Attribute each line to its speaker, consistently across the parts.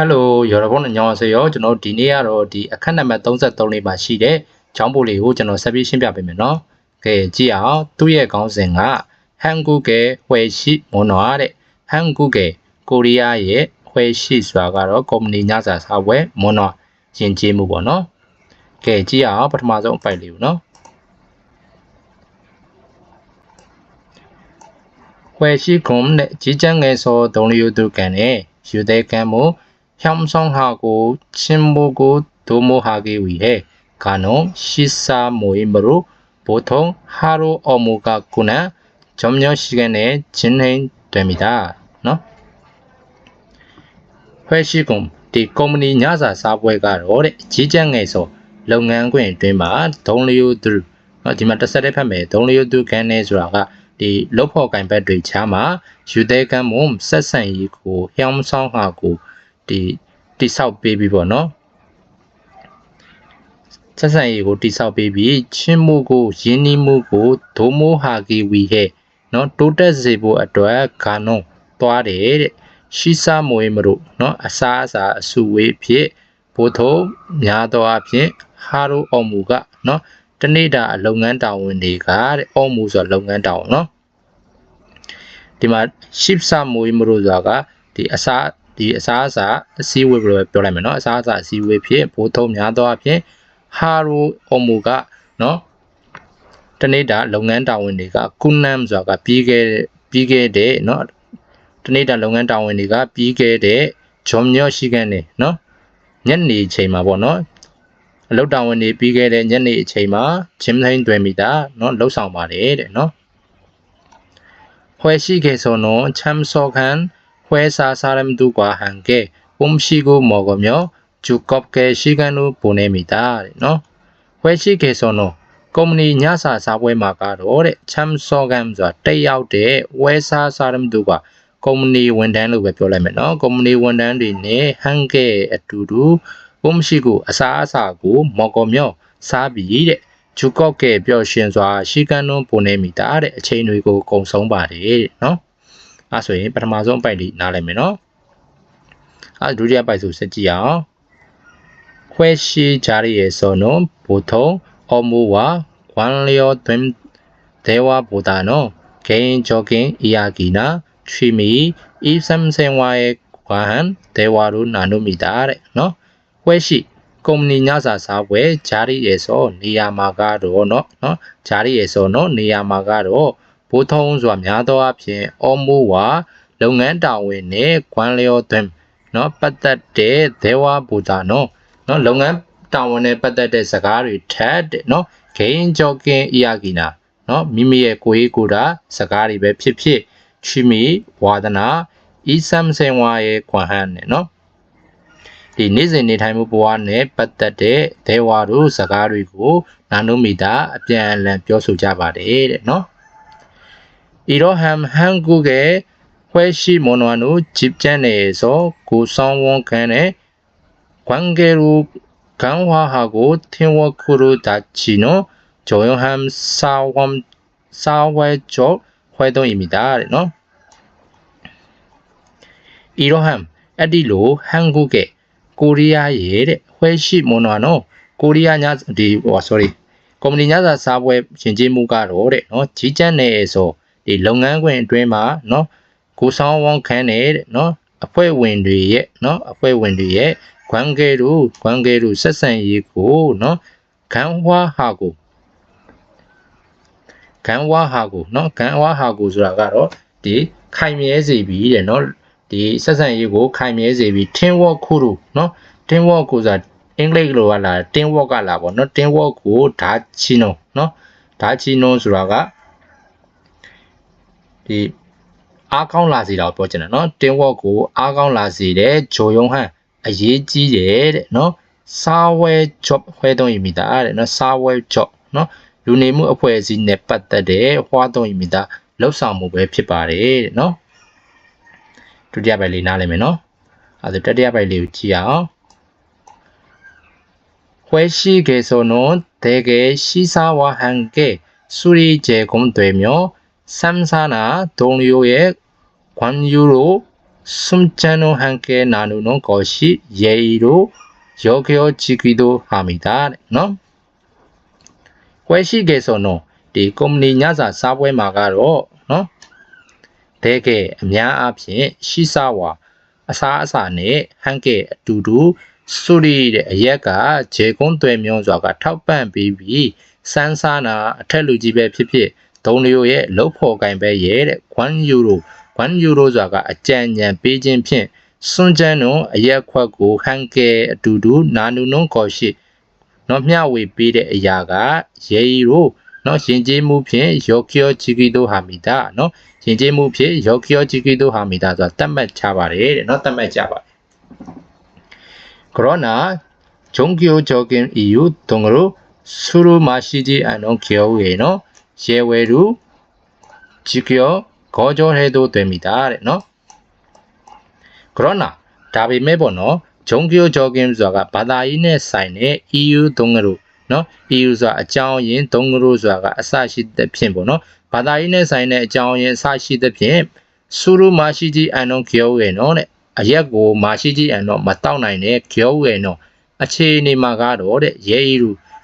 Speaker 1: Hello ရော်ရဘုန်းညောင်းဆေရောကျွန်တော်ဒီနေ့ကတော့ဒီအခက်နံပါတ်33လေးမှာရှိတဲ့ချောင်းပိုလေးကိုကျွန်တော်ဆက်ပြီးရှင်းပြပေးမယ်နော်။ကဲကြည့်အောင်သူ့ရဲ့ခေါင်းစဉ်က Hanguge ဟွေရှိမွန်နော်တဲ့ Hanguge ကိုရီးယားရဲ့ဟွေရှိဆိုတာကတော့ကုမ္ပဏီညစာစားပွဲမွန်နော်ယဉ်ကျေးမှုပေါ့နော်။ကဲကြည့်အောင်ပထမဆုံးအပိုက်လေးကိုနော်။ဟွေရှိကုံနဲ့ជីချန်ငယ်စောဒုံလျူတုကန်နဲ့ယူသေးကန်မို့ 형성하고 침묵의 도모하기 위해 간혹 시사 모임으로 보통 하루 업무가 구나 점심 시간에 진행됩니 다. 너? 회식은 디 company 야사 사부회가 올해 지정에서 လုပ်ငန်းခွင်အတွင်းမှာဒုံလျိုသူနော်ဒီမှာတစ်ဆက်တည်းဖတ်မယ်ဒုံလျိုသူကန်နေဆိုတာကဒီလုတ်ဖို့ကင်ဘက်တွေချားမှာယူသေးကမ်းမွန်ဆက်ဆံရေးကိုဟျောင်းဆောင်ဟာကို ဒီတိဆောက်ပေးပြီးပေါ့နော်ဆက်ဆံရေးကိုတိဆောက်ပေးပြီးချင်းမှုကိုယင်းနှီးမှုကိုဒိုမိုဟာဂီဝီဟဲ့နော်တိုးတက်စေဖို့အတွက်ဂါနုံသွားတယ်တဲ့ရှိစားမွေးမလို့နော်အစားအစာအစုဝေးဖြစ်ဘို့ထုံများသောအဖြစ်ဟာရိုအော်မူကနော်တနေ့တာအလုပ်ငန်းတာဝန်တွေကတဲ့အော်မူဆိုလုပ်ငန်းတာဝန်နော်ဒီမှာ ship စမွေးမလို့ဆိုတာကဒီအစား ဒီအစားအစာအစည်းအဝေးပြောပြောလိုက်မယ်နော်အစားအစာအစည်းအဝေးဖြစ်ဘိုးထုံးများသောအဖြစ်ဟာရိုအိုမိုကနော်တနေ့တာလုပ်ငန်းတာဝန်တွေကကုနမ်ဆိုတာကပြီးခဲ့ပြီးခဲ့တဲ့နော်တနေ့တာလုပ်ငန်းတာဝန်တွေကပြီးခဲ့တဲ့ဂျုံညော့ရှိကန်နေနော်ညနေချိန်မှာပေါ့နော်အလုပ်တာဝန်တွေပြီးခဲ့တဲ့ညနေအချိန်မှာဂျင်းသိန်းတွင်မိတာနော်လှုပ်ဆောင်ပါတယ်တဲ့နော်ဖွဲ့ရှိခဲ့ဆိုတော့ချမ်စောခန် 회사 사람들과 함께 음식을 먹으며 즐겁게 시간을 보냅니 다. 너 회식에서는 꼬문이 야사 사회마가로래 참석함 자 때야우 때 회사 사람들과 ကုမ္ပဏီဝန်ထမ်းလို့ပဲပြောလိုက်မယ်နော်ကုမ္ပဏီဝန်ထမ်းတွေနဲ့ဟန်ကဲအတူတူကိုမရှိကိုအစားအစာကိုမော်ကော်မြော့စားပြီးတဲ့ဂျူကော့ကဲပျော်ရွှင်စွာ ရှိကန်းလုံးပုံနေမိတာတဲ့အချိန်တွေကိုကုံဆုံးပါတယ်နော် အဲဆိုရင်ပထမဆုံးအပိုက်လေးနားလိုက်မယ်နော်အဲဒုတိယပိုက်ဆိုဆက်ကြည့်အောင်ခွဲရှိကြရဲ့ဆိုနဘုထုံအမူဝဝမ်လျောသွင်းဒေဝဘုဒ္ဓနောဂိင်ဂျောကင်အီယာကီနာချီမီအီဆမ်ဆင်ဝါရဲ့ခွာဟန်ဒေဝရုနာနုမီတာတဲ့နော်ခွဲရှိကုမ္ပဏီညစာစားပွဲဂျာရီရဲ့ဆိုနေရာမှာကတော့နော်နော်ဂျာရီရဲ့ဆိုနော်နေရာမှာကတော့ ဘိုးထုံးစွာများသောအားဖြင့်အော်မိုးဝါလုပ်ငန်းတာဝန်နဲ့ခွန်လျော်သွင်းနော်ပတ်သက်တဲ့ဒေဝဘူတာနော်နော်လုပ်ငန်းတာဝန်နဲ့ပတ်သက်တဲ့စကားတွေထက်တဲ့နော်ဂိမ်းကြောကင်းအီယာကီနာနော်မိမိရဲ့ကိုယ်ရေးကိုယ်တာစကားတွေပဲဖြစ်ဖြစ်ချီမီဝါဒနာဤဆမ်စင်ဝါရဲ့ခွန်ဟန်နဲ့နော်ဒီနေ့စဉ်နေထိုင်မှုဘဝနဲ့ပတ်သက်တဲ့ဒေဝါတို့စကားတွေကိုနာနုမီတာအပြန်အလှန်ပြောဆိုကြပါတယ်တဲ့နော် 이러함한국의회시문화는집단내에서구성원간의관계를강화하고팀워크를다지는조용한사회사회적활동입니다နော်이러함အဲ့ဒီလိုဟန်ကုကေကိုရီးယားရဲ့တဲ့ဟွဲရှိမွန်တော်နော်ကိုရီးယားညဒီဟော sorry ကုမ္ပဏီညစာစားပွဲရှင်ကျေးမှုကတော့တဲ့နော်ကြီးကျန်းနေဆို ဒီလုပ်ငန်းခွင်အတွင်းမှာနော်ကိုဆောင်ဝန်ခန်းနေတဲ့နော်အဖွဲ့ဝင်တွေရဲ့နော်အဖွဲ့ဝင်တွေရဲ့ခွန်ကဲတို့ခွန်ကဲတို့ဆက်ဆံရေးကိုနော်ခံဝါဟာကိုခံဝါဟာကိုနော်ခံဝါဟာကိုဆိုတာကတော့ဒီခိုင်မြဲစေပြီးတဲ့နော်ဒီဆက်ဆံရေးကိုခိုင်မြဲစေပြီး team work ခုတို့နော် team work ကိုဆိုတာအင်္ဂလိပ်လိုကလာ team work ကလာပေါ့နော် team work ကိုဓာချီနိုနော်ဓာချီနိုဆိုတာက ဒီအားကောင်းလာစေတာကိုပြောချင်တယ်နော် team work ကိုအားကောင်းလာစေတဲ့ဂျိုယုံဟန်အရေးကြီးတယ်တဲ့နော် software job ခွဲသုံးရမိတာတဲ့နော် software job နော်လူနေမှုအဖွဲ့အစည်းနဲ့ပတ်သက်တဲ့ဟွာသုံးရမိတာလောက်ဆောင်မှုပဲဖြစ်ပါတယ်တဲ့နော်ဒုတိယပိုက်လေးနားလည်မယ်နော်အဲဒါတတိယပိုက်လေးကိုကြည့်အောင်회식에서는대개시사와함께술이제공되며 삼사나 동료의 관유로 숨자노 함께 나누는 것이 예의로 여겨지기도 합니 다. 너? 회식에서는 이 꼼니 야사 사회 마가로 너? 대개 냐 앞에 시사와 아사아사네 함께 두두 수리의 예가 제공되면서가 탑반 비비 산사나 텔루지베 피피 ပြီးစန်းစားနာအထက်လူကြီးပဲဖြစ်ဖြစ်ဒုံလျိုရဲ့လှုပ်ဖော်ကင်ပဲရဲ့တဲ့ခွန်ယူရိုခွန်ယူရိုစွာကအကြံဉာဏ်ပေးခြင်းဖြင့်စွန်ကျန်းတို့အရက်ခွက်ကိုဟန်ကဲအတူတူနာနုနုံခေါ်ရှိနော်မျှဝေပေးတဲ့အရာကရေရီရိုနော်ရှင်ကျေးမှုဖြင့်ယောကီယောချီကီတိုဟာမီတာနော်ရှင်ကျေးမှုဖြင့်ယောကီယောချီကီတိုဟာမီတာဆိုတာတတ်မှတ်ချပါတယ်တဲ့နော်တတ်မှတ်ကြပါတယ်그러나 종교적인 이유 등으로 술을 마시지 않은 경우에는 ရဲဝဲရူဂျီကယောဂေါ်ဂျောဟဲဒိုတွင်မိတာတဲ့နော်ကရောနာဒါပေမဲ့ပေါ့နော်ဂျုံကယိုဂျောကင်းဆိုတာကဘာသာရေးနဲ့ဆိုင်တဲ့ EU သုံးကလို့နော် EU ဆိုတာအကြောင်းရင်းသုံးကလို့ဆိုတာကအစရှိတဲ့ဖြင့်ပေါ့နော်ဘာသာရေးနဲ့ဆိုင်တဲ့အကြောင်းရင်းအစရှိတဲ့ဖြင့်ဆူရူမာရှိကြီးအန်နော်ကယောရဲ့နော်တဲ့အရက်ကိုမာရှိကြီးအန်တော့မတောက်နိုင်တဲ့ကျော်ဝဲနော်အခြေအနေမှာကတော့တဲ့ရဲအီရူ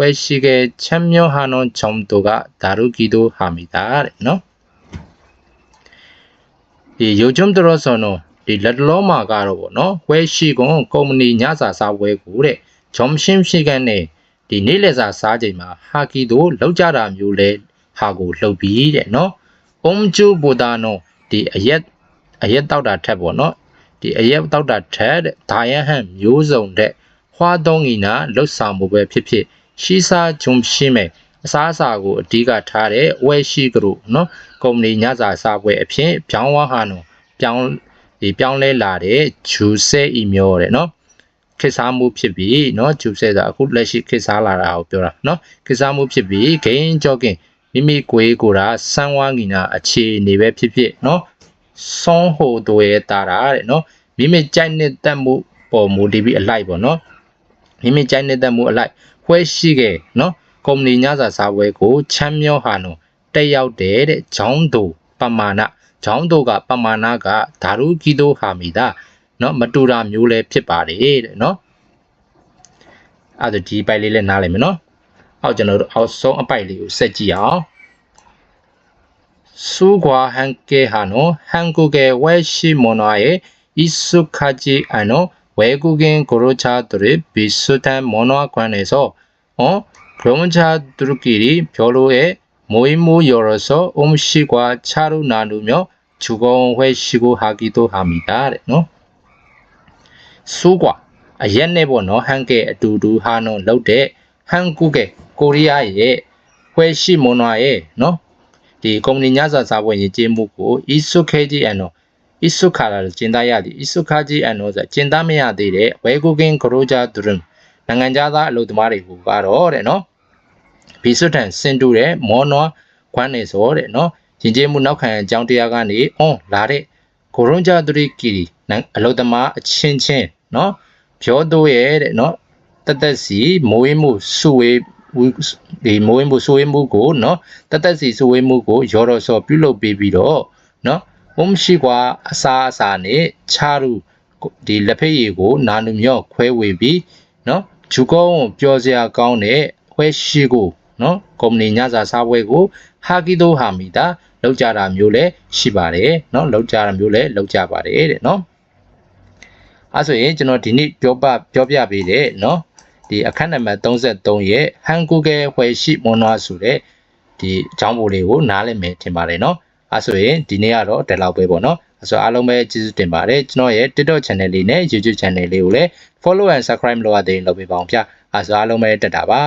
Speaker 1: 회식에 참여하는 정도가 다르기도 합니다. 너? 이 요즘 들어서는 ဒီလက်တလုံးမှာကတော့ဗောနော်ဝဲရှိကွန်ကုမ္ပဏီညစာစားပွဲကိုတဲ့ဂျုံရှင်းရှိကန်နဲ့ဒီနေ့လက်စာစားချိန်မှာဟာကီတို့လောက်ကြတာမျိုးလဲဟာကိုလှုပ်ပြီးတဲ့နော်အုံကျူဘူဒါနော်ဒီအရက်အရက်တောက်တာထက်ဗောနော်ဒီအရက်တောက်တာထက်တဲ့ဒါယဟန်မျိုးစုံတဲ့ဟွာတုံးကြီးနာလှုပ်ဆောင်မှုပဲဖြစ်ဖြစ် ရှိစားဂျုံရှင်းမဲ့အစားအစာကိုအဓိကထားတဲ့ဝဲရှိကတို့နော်ကုမ္ပဏီညစာစားပွဲအဖြစ်ပြောင်းဝါဟာနော်ပြောင်းဒီပြောင်းလဲလာတဲ့ဂျူဆဲအီမျိုးတဲ့နော်ခေတ်စားမှုဖြစ်ပြီးเนาะဂျူဆဲဆိုတာအခုလက်ရှိခေတ်စားလာတာကိုပြောတာเนาะခေတ်စားမှုဖြစ်ပြီးဂိမ်းကြော့ကင်မိမိကိုယ်ကိုယ်တာစမ်းဝါးငီနာအခြေအနေပဲဖြစ်ဖြစ်เนาะဆွန်ဟိုတို့ရဲ့တာတာတဲ့เนาะမိမိကြိုက်နေတဲ့မှုပေါ်မူတည်ပြီးအလိုက်ပေါ့เนาะမိမိကြိုက်နေတဲ့မှုအလိုက် ဖွဲရှိခဲ့နော်ကုမ္ပဏီညစာစားပွဲကိုချမ်းမြောဟာနုတက်ရောက်တယ်တဲ့ဂျောင်းသူပမာဏဂျောင်းသူကပမာဏကဓာရုကီတိုဟာမီတာနော်မတူတာမျိုးလည်းဖြစ်ပါတယ်တဲ့နော်အဲ့ဒါဒီပိုက်လေးလည်းနားလည်မယ်နော်အောက်ကျွန်တော်တို့အောက်ဆုံးအပိုက်လေးကိုဆက်ကြည့်အောင်စူကွာဟန်ကေဟာနိုဟန်ကူကေဝဲရှိမွန်နွားရဲ့ဤစုခါဂျီအနို 외국인 근로자들이 비슷한 문화관에서 어? 근로자들끼리 별로의 모임을 열어서 음식과 차를 나누며 즐거운 회식을 하기도 합니 다. 너? 수과 아, 옛날 번호 한개 두두 하는 로데 한국의 코리아의 회식 문화에 너? 이 공리 야사 사원이 제목고 익숙해지 않아 ကျင်းမှုကို isukeji အနော် isuka လာကျင်းသားရသည် isukaji အနော်ဆိုကျင်းသားမရသေးတဲ့ဝဲကူကင်းကရိုဂျာဒရုံနိုင်ငံသားအလုပ်သမားတွေကိုကတော့တဲ့နော်ဘီဆွတ်တန်စင်တူတဲ့မောနောခွမ်းနေစောတဲ့နော်ရင်ကျေးမှုနောက်ခံအကြောင်းတရားကနေအွန်လာတဲ့ကိုရွန်ဂျာဒရီကီအလုသမားအချင်းချင်းနော်ပြောတော့ရဲ့တဲ့နော်တသက်စီမိုးဝင်းမှုစုဝေးဒီမိုးဝင်းမှုစုဝေးမှုကိုနော်တသက်စီစုဝေးမှုကိုရော်တော်စောပြုလုပ်ပေးပြီးတော့ နော်ဘုံရှိကွာအစာအစာနဲ့ခြားရူဒီလက်ဖက်ရည်ကို နာနုမြော့ခွဲဝေပြီးနော်ဂျူကုန်းပြောစရာကောင်းတဲ့ခွဲရှိကိုနော်ကုမ္ပဏီညစာစားပွဲကိုဟာကီတိုဟာမီတာလောက်ကြတာမျိုးလည်းရှိပါတယ်နော်လောက်ကြတာမျိုးလည်းလောက်ကြပါတယ်တဲ့နော်အဲဆိုရင်ကျွန်တော်ဒီနေ့ပြောပပြောပြပေးတဲ့နော်ဒီအခန်းနံပါတ်33ရဲ့ဟန်ကူကဲဝယ်ရှိမွန်နွားဆိုတဲ့ဒီအကြောင်းပို့လေးကိုနားလည်မယ်ထင်ပါတယ်နော် အဲဆိုရင်ဒီနေ့ကတော့ဒီလောက်ပဲပေါ့နော်အဲဆိုအားလုံးပဲကျေးဇူးတင်ပါတယ်ကျွန်တော်ရဲ့ TikTok channel လေးနဲ့ YouTube channel လေးကိုလည်း follow and subscribe လုပ်ရတဲ့လုပ်ပေးပါအောင်ဗျအဲဆိုအားလုံးပဲတက်တာပါ